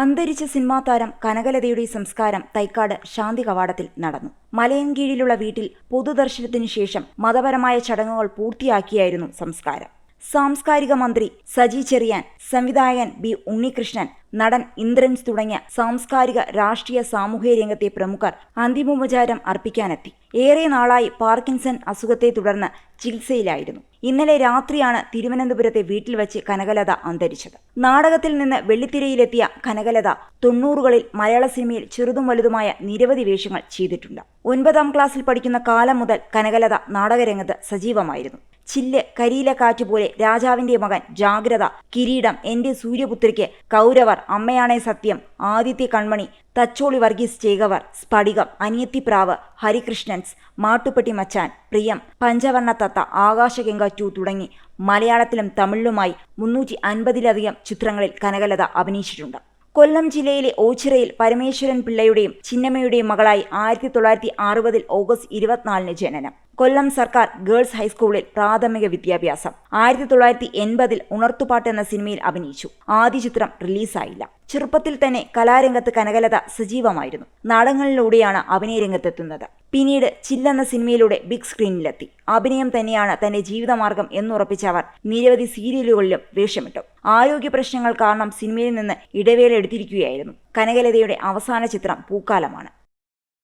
അന്തരിച്ച സിനിമാ താരം കനകലതയുടെ സംസ്കാരം തൈക്കാട് ശാന്തി കവാടത്തിൽ നടന്നു. മലയൻകീഴിലുള്ള വീട്ടിൽ പൊതുദർശനത്തിനു ശേഷം മതപരമായ ചടങ്ങുകൾ പൂർത്തിയാക്കിയായിരുന്നു സംസ്കാരം. സാംസ്കാരിക മന്ത്രി സജി ചെറിയാൻ സംവിധായകൻ ബി ഉണ്ണികൃഷ്ണൻ നടൻ ഇന്ദ്രൻസ് തുടങ്ങിയ സാംസ്കാരിക രാഷ്ട്രീയ സാമൂഹ്യ രംഗത്തെ പ്രമുഖർ അന്തിമോപചാരം അർപ്പിക്കാനെത്തി. ഏറെ നാളായി പാർക്കിൻസൺ അസുഖത്തെ തുടർന്ന് ചികിത്സയിലായിരുന്നു. ഇന്നലെ രാത്രിയാണ് തിരുവനന്തപുരത്തെ വീട്ടിൽ വച്ച് കനകലത അന്തരിച്ചത്. നാടകത്തിൽ നിന്ന് വെള്ളിത്തിരയിലെത്തിയ കനകലത തൊണ്ണൂറുകളിൽ മലയാള സിനിമയിൽ ചെറുതും വലുതുമായ നിരവധി വേഷങ്ങൾ ചെയ്തിട്ടുണ്ട്. ഒൻപതാം ക്ലാസ്സിൽ പഠിക്കുന്ന കാലം മുതൽ കനകലത നാടകരംഗത്ത് സജീവമായിരുന്നു. ചില്ല് കരിയില കാറ്റ് പോലെ രാജാവിന്റെ മകൻ ജാഗ്രത കിരീടം എന്റെ സൂര്യപുത്രിക്ക് കൗരവർ അമ്മയാണേ സത്യം. ആദിത്യ കൺമണി തച്ചോളി വർഗീസ് ചേകവർ സ്ഫടികം അനിയത്തിപ്രാവ് ഹരികൃഷ്ണൻസ് മാട്ടുപ്പെട്ടി മച്ചാൻ പ്രിയം പഞ്ചവർണ തത്ത ആകാശഗംഗ ടു തുടങ്ങി മലയാളത്തിലും തമിഴിലുമായി മുന്നൂറ്റി അൻപതിലധികം ചിത്രങ്ങളിൽ കനകലത അഭിനയിച്ചിട്ടുണ്ട്. കൊല്ലം ജില്ലയിലെ ഓച്ചിറയിൽ പരമേശ്വരൻ പിള്ളയുടെയും ചിന്നമ്മയുടെയും മകളായി ആയിരത്തി തൊള്ളായിരത്തി അറുപതിൽ ഓഗസ്റ്റ് ഇരുപത്തിനാലിന് ജനനം. കൊല്ലം സർക്കാർ ഗേൾസ് ഹൈസ്കൂളിൽ പ്രാഥമിക വിദ്യാഭ്യാസം. ആയിരത്തി തൊള്ളായിരത്തി എൺപതിൽ ഉണർത്തുപാട്ട് എന്ന സിനിമയിൽ അഭിനയിച്ചു. ആദ്യ ചിത്രം റിലീസായില്ല. ചെറുപ്പത്തിൽ തന്നെ കലാരംഗത്ത് കനകലത സജീവമായിരുന്നു. നാടകങ്ങളിലൂടെയാണ് അഭിനയ രംഗത്തെത്തുന്നത്. പിന്നീട് ചില്ലെന്ന സിനിമയിലൂടെ ബിഗ് സ്ക്രീനിലെത്തി. അഭിനയം തന്നെയാണ് തന്റെ ജീവിതമാർഗം എന്നുറപ്പിച്ച അവർ നിരവധി സീരിയലുകളിലും വേഷമിട്ടു. ആരോഗ്യ പ്രശ്നങ്ങൾ കാരണം സിനിമയിൽ നിന്ന് ഇടവേള എടുത്തിരിക്കുകയായിരുന്നു. കനകലതയുടെ അവസാന ചിത്രം പൂക്കാലമാണ്.